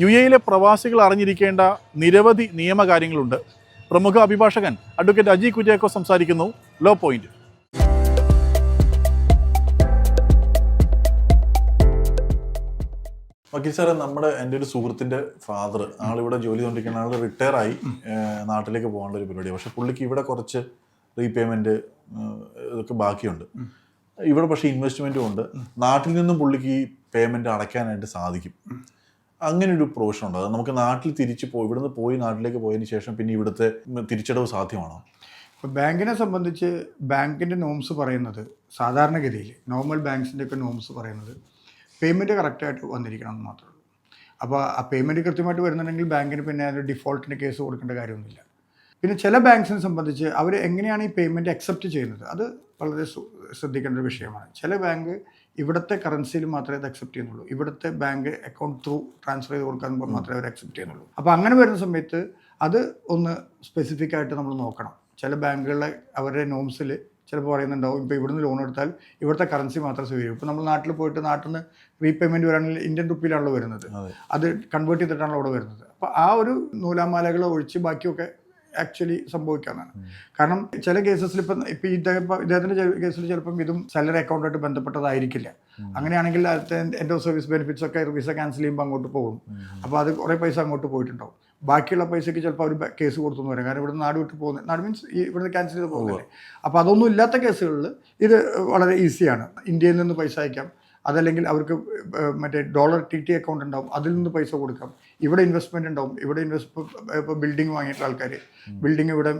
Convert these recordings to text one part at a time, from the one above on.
U എയിലെ പ്രവാസികൾ അറിഞ്ഞിരിക്കേണ്ട നിരവധി നിയമകാര്യങ്ങളുണ്ട്. പ്രമുഖ അഭിഭാഷകൻ അഡ്വക്കേറ്റ് അജി കുര്യാക്കോ സംസാരിക്കുന്നു. Law point. വക്കീൽ സാറെ നമ്മുടെ എന്റെ ഒരു സുഹൃത്തിന്റെ ഫാദർ ആളിവിടെ ജോലി ചെയ്തുകൊണ്ടിരിക്കുന്ന ആൾ റിട്ടയർ ആയി നാട്ടിലേക്ക് പോകാനുള്ള ഒരു പരിപാടി. പക്ഷെ പുള്ളിക്ക് ഇവിടെ കുറച്ച് റീപേയ്മെന്റ് ഇതൊക്കെ ബാക്കിയുണ്ട്. ഇവിടെ പക്ഷേ ഇൻവെസ്റ്റ്മെന്റും ഉണ്ട്. നാട്ടിൽ നിന്നും പുള്ളിക്ക് ഈ പേയ്മെന്റ് അടയ്ക്കാനായിട്ട് സാധിക്കും. അങ്ങനെ ഒരു പ്രൊവിഷൻ ഉണ്ട് അത് നമുക്ക് നാട്ടിൽ തിരിച്ച് പോയി ഇവിടുന്ന് പോയി നാട്ടിലേക്ക് പോയതിന് ശേഷം പിന്നെ ഇവിടുത്തെ തിരിച്ചടവ് സാധ്യമാണോ? ഇപ്പോൾ ബാങ്കിനെ സംബന്ധിച്ച് ബാങ്കിന്റെ നോംസ് പറയുന്നത് സാധാരണഗതിയിൽ നോർമൽ ബാങ്ക്സിന്റെ ഒക്കെ നോംസ് പറയുന്നത് പേയ്മെന്റ് കറക്റ്റായിട്ട് വന്നിരിക്കണം എന്ന് മാത്രമേ അപ്പോൾ ആ പേയ്മെന്റ് കൃത്യമായിട്ട് വരുന്നുണ്ടെങ്കിൽ ബാങ്കിന് പിന്നെ അതിന് ഡിഫോൾട്ടിന്റെ കേസ് കൊടുക്കേണ്ട കാര്യമൊന്നുമില്ല. പിന്നെ ചില ബാങ്ക്സിനെ സംബന്ധിച്ച് അവർ എങ്ങനെയാണ് ഈ പേയ്മെന്റ് അക്സെപ്റ്റ് ചെയ്യുന്നത്? അത് വളരെ ശ്രദ്ധിക്കേണ്ട ഒരു വിഷയമാണ്. ചില ബാങ്ക് ഇവിടുത്തെ കറൻസിയിൽ മാത്രമേ അത് അക്സെപ്റ്റ് ചെയ്യുന്നുള്ളൂ. ഇവിടുത്തെ ബാങ്ക് അക്കൗണ്ട് ത്രൂ ട്രാൻസ്ഫർ ചെയ്ത് കൊടുക്കാൻ മാത്രമേ അവർ അക്സെപ്റ്റ് ചെയ്യുന്നുള്ളൂ. അപ്പോൾ അങ്ങനെ വരുന്ന സമയത്ത് അത് ഒന്ന് സ്പെസിഫിക് ആയിട്ട് നമ്മൾ നോക്കണം. ചില ബാങ്കുകളിലെ അവരുടെ നോംസിൽ ചിലപ്പോൾ പറയുന്നുണ്ടാവും ഇപ്പോൾ ഇവിടുന്ന് ലോൺ എടുത്താൽ ഇവിടുത്തെ കറൻസി മാത്രം സ്വീകരിക്കും. ഇപ്പോൾ നമ്മൾ നാട്ടിൽ പോയിട്ട് നാട്ടിൽ നിന്ന് റീപേയ്മെന്റ് വരാണെങ്കിൽ ഇന്ത്യൻ റുപ്പിയിലാണല്ലോ വരുന്നത്. അത്. കൺവേർട്ട് ചെയ്തിട്ടാണല്ലോ അവിടെ വരുന്നത്. അപ്പോൾ ആ ഒരു നൂലാമാലകൾ ഒഴിച്ച് ബാക്കിയൊക്കെ ആക്ച്വലി സംഭവിക്കാമെന്നാണ് കാരണം ചില കേസസിൽ ഇപ്പം ഇപ്പം ഇദ്ദേഹം ഇദ്ദേഹത്തിന്റെ കേസിൽ ചിലപ്പം ഇതും സാലറി അക്കൗണ്ടായിട്ട് ബന്ധപ്പെട്ടതായിരിക്കില്ല. അങ്ങനെയാണെങ്കിൽ എന്റെ സർവീസ് ബെനിഫിറ്റ്സ് ഒക്കെ വിസ ക്യാൻസൽ ചെയ്യുമ്പോൾ അങ്ങോട്ട് പോകും. അപ്പോൾ അത് കുറേ പൈസ അങ്ങോട്ട് പോയിട്ടുണ്ടാവും. ബാക്കിയുള്ള പൈസയ്ക്ക് ചിലപ്പോൾ അവർ കേസ് കൊടുത്തു വരും വരാം. കാരണം ഇവിടെ നാട് വിട്ട് പോകുന്നത് നാട് മീൻസ് ഈ ഇവിടുന്ന് ക്യാൻസൽ ചെയ്ത് പോകുന്നില്ലേ അപ്പോൾ അതൊന്നും ഇല്ലാത്ത കേസുകളിൽ ഇത് വളരെ ഈസിയാണ് ഇന്ത്യയിൽ നിന്ന് പൈസ അയക്കാം. അതല്ലെങ്കിൽ അവർക്ക് മറ്റേ ഡോളർ ടി ടി അക്കൗണ്ട് ഉണ്ടാവും അതിൽ നിന്ന് പൈസ കൊടുക്കാം. ഇവിടെ ഇൻവെസ്റ്റ്മെന്റ് ഉണ്ടാവും ഇവിടെ ഇൻവെസ്റ്റ് ഇപ്പോൾ ബിൽഡിംഗ് വാങ്ങിയിട്ടുള്ള ആൾക്കാർ ബിൽഡിംഗ് ഇവിടെ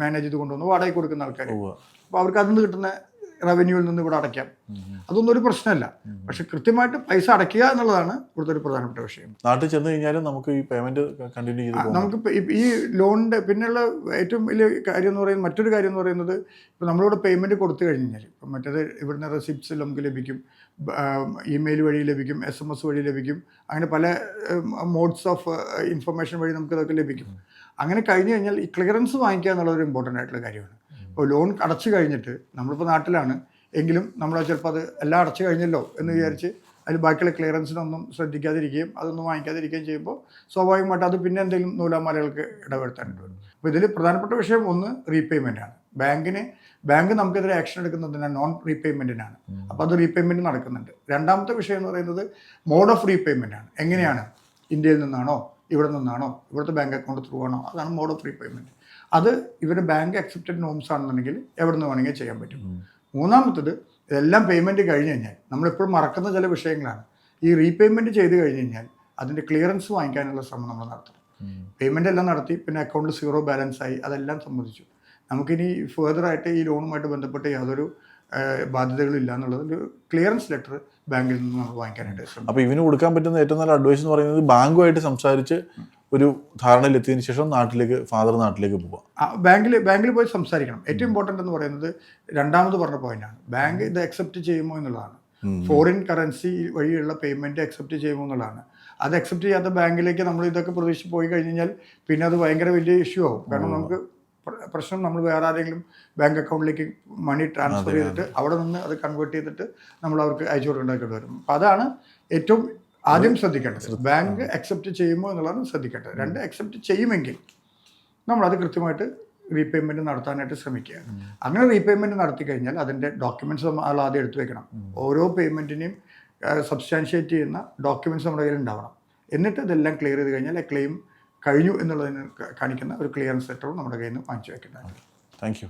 മാനേജ് ചെയ്ത് കൊണ്ടുവന്ന് വാടകയ്ക്ക് കൊടുക്കുന്ന ആൾക്കാർ അപ്പോൾ അവർക്ക് അതിൽ നിന്ന് കിട്ടുന്ന റവന്യൂവിൽ നിന്ന് ഇവിടെ അടയ്ക്കാം. അതൊന്നും ഒരു പ്രശ്നമല്ല. പക്ഷെ കൃത്യമായിട്ട് പൈസ അടയ്ക്കുക എന്നുള്ളതാണ് ഇവിടുത്തെ ഒരു പ്രധാനപ്പെട്ട വിഷയം. നാട്ടിൽ ചെന്ന് കഴിഞ്ഞാലും നമുക്ക് ഈ പേയ്മെന്റ് കണ്ടിന്യൂ ചെയ്ത് നമുക്ക് ഈ ലോണിന്റെ പിന്നെയുള്ള ഏറ്റവും വലിയ കാര്യം എന്ന് പറയുന്നത് മറ്റൊരു കാര്യം എന്ന് പറയുന്നത് ഇപ്പോൾ നമ്മളിവിടെ പേയ്മെന്റ് കൊടുത്തു കഴിഞ്ഞാൽ ഇപ്പം മറ്റേത് ഇവിടുന്ന് റെസിപ്റ്റ്സ് നമുക്ക് ലഭിക്കും ഇമെയിൽ വഴി ലഭിക്കും എസ് എം എസ് വഴി ലഭിക്കും അങ്ങനെ പല മോഡ്സ് ഓഫ് ഇൻഫർമേഷൻ വഴി നമുക്ക് ഇതൊക്കെ ലഭിക്കും. അങ്ങനെ കഴിഞ്ഞു കഴിഞ്ഞാൽ ഈ ക്ലിയറൻസ് വാങ്ങിക്കുക എന്നുള്ളത് ഒരു ഇമ്പോർട്ടന്റ് ആയിട്ടുള്ള കാര്യമാണ്. ഇപ്പോൾ ലോൺ അടച്ചു കഴിഞ്ഞിട്ട് നമ്മളിപ്പോൾ നാട്ടിലാണ്. എങ്കിലും നമ്മൾ ചിലപ്പോൾ അത് എല്ലാം അടച്ചു കഴിഞ്ഞല്ലോ എന്ന് വിചാരിച്ച് അതിൽ ബാക്കിയുള്ള ക്ലിയറൻസിനൊന്നും ശ്രദ്ധിക്കാതിരിക്കുകയും അതൊന്നും വാങ്ങിക്കാതിരിക്കുകയും ചെയ്യുമ്പോൾ സ്വാഭാവികമായിട്ട് അത് പിന്നെ എന്തെങ്കിലും നൂലാമാലകൾക്ക് ഇടവരുത്താനായിട്ട് വരും. അപ്പോൾ ഇതിൽ പ്രധാനപ്പെട്ട വിഷയം ഒന്ന് റീപേയ്മെന്റ് ആണ്. ബാങ്കിന് ബാങ്ക് നമുക്കെതിരെ ആക്ഷൻ എടുക്കുന്നതിന് നോൺ റീപേയ്മെന്റിനാണ് അപ്പോൾ അത് റീപേയ്മെന്റ് നടക്കുന്നുണ്ട്. രണ്ടാമത്തെ വിഷയം എന്ന് പറയുന്നത് മോഡ് ഓഫ് റീപേയ്മെന്റ് ആണ്. എങ്ങനെയാണ്? ഇന്ത്യയിൽ നിന്നാണോ? ഇവിടെ നിന്നാണോ? ഇവിടുത്തെ ബാങ്ക് അക്കൗണ്ട് ത്രൂ ആണോ? അതാണ് മോഡ് ഓഫ് റീപേയ്മെന്റ് അത് ഇവരുടെ ബാങ്ക് അക്സെപ്റ്റഡ് നോംസ് ആണെന്നുണ്ടെങ്കിൽ എവിടെ നിന്ന് വേണമെങ്കിൽ ചെയ്യാൻ പറ്റും. മൂന്നാമത്തത് ഇതെല്ലാം പേയ്മെന്റ് കഴിഞ്ഞ് കഴിഞ്ഞാൽ നമ്മളെപ്പോഴും മറക്കുന്ന ചില വിഷയങ്ങളാണ്. ഈ റീപേയ്മെന്റ് ചെയ്ത് കഴിഞ്ഞ് കഴിഞ്ഞാൽ അതിന്റെ ക്ലിയറൻസ് വാങ്ങിക്കാനുള്ള ശ്രമം നമ്മൾ നടത്തണം. പേയ്മെന്റ് എല്ലാം നടത്തി പിന്നെ അക്കൗണ്ട് സീറോ ബാലൻസ് ആയി അതെല്ലാം സംബന്ധിച്ചു. നമുക്കിനി ഫേർദർ ആയിട്ട് ഈ ലോണുമായിട്ട് ബന്ധപ്പെട്ട് യാതൊരു ബാധ്യതകളും ബാധ്യതകളില്ല എന്നുള്ളത് ഒരു ക്ലിയറൻസ് ലെറ്റർ ബാങ്കിൽ നിന്ന് നമ്മൾ വാങ്ങിക്കാനായിട്ട് അപ്പോൾ ഇവന് കൊടുക്കാൻ പറ്റുന്ന ഏറ്റവും നല്ല അഡ്വൈസ് എന്ന് പറയുന്നത് ബാങ്കുമായിട്ട് സംസാരിച്ച് ഒരു ധാരണയിലെത്തിയതിനു ശേഷം നാട്ടിലേക്ക് ഫാദർ നാട്ടിലേക്ക് പോവാം ബാങ്കിൽ ബാങ്കിൽ പോയി സംസാരിക്കണം. ഏറ്റവും ഇമ്പോർട്ടന്റ് എന്ന് പറയുന്നത് രണ്ടാമത് പറഞ്ഞ പോയിന്റാണ് ബാങ്ക് ഇത് അക്സെപ്റ്റ് ചെയ്യുമോ എന്നുള്ളതാണ്. ഫോറിൻ കറൻസി വഴിയുള്ള പേയ്മെന്റ് അക്സെപ്റ്റ് ചെയ്യുമോ എന്നുള്ളതാണ്. അത് അക്സെപ്റ്റ് ചെയ്യാത്ത ബാങ്കിലേക്ക് നമ്മൾ ഇതൊക്കെ പ്രതീക്ഷിച്ച് പോയി കഴിഞ്ഞാൽ പിന്നെ അത് ഭയങ്കര വലിയ ഇഷ്യൂ ആവും. കാരണം നമുക്ക് പ്രശ്നം നമ്മൾ വേറെ ആരെങ്കിലും ബാങ്ക് അക്കൗണ്ടിലേക്ക് മണി ട്രാൻസ്ഫർ ചെയ്തിട്ട് അവിടെ നിന്ന് അത് കൺവേർട്ട് ചെയ്തിട്ട് നമ്മൾ അവർക്ക് അയച്ചു കൊടുക്കേണ്ടതായിട്ട് വരും. അപ്പം അതാണ് ഏറ്റവും ആദ്യം ശ്രദ്ധിക്കേണ്ടത് ബാങ്ക് അക്സെപ്റ്റ് ചെയ്യുമോ എന്നുള്ളതാണ് ശ്രദ്ധിക്കേണ്ടത് രണ്ട് അക്സെപ്റ്റ് ചെയ്യുമെങ്കിൽ നമ്മൾ അത് കൃത്യമായിട്ട് റീപേയ്മെന്റ് നടത്താനായിട്ട് ശ്രമിക്കുക. അങ്ങനെ റീപേയ്മെന്റ് നടത്തി കഴിഞ്ഞാൽ അതിന്റെ ഡോക്യുമെന്റ്സ് നമ്മൾ ആദ്യം എടുത്തു വെക്കണം. ഓരോ പേയ്മെന്റിനെയും സബ്സ്റ്റാൻഷിയേറ്റ് ചെയ്യുന്ന ഡോക്യുമെന്റ്സ് നമ്മുടെ കയ്യിൽ ഉണ്ടാവണം. എന്നിട്ട് ഇതെല്ലാം ക്ലിയർ ചെയ്ത് കഴിഞ്ഞാൽ ക്ലെയിം കഴിഞ്ഞു എന്നുള്ളതിന് കാണിക്കുന്ന ഒരു ക്ലിയറൻസ് ലെറ്ററും നമ്മുടെ കയ്യിൽ നിന്ന് വാങ്ങിച്ചു വെക്കേണ്ടതാണ്. Thank you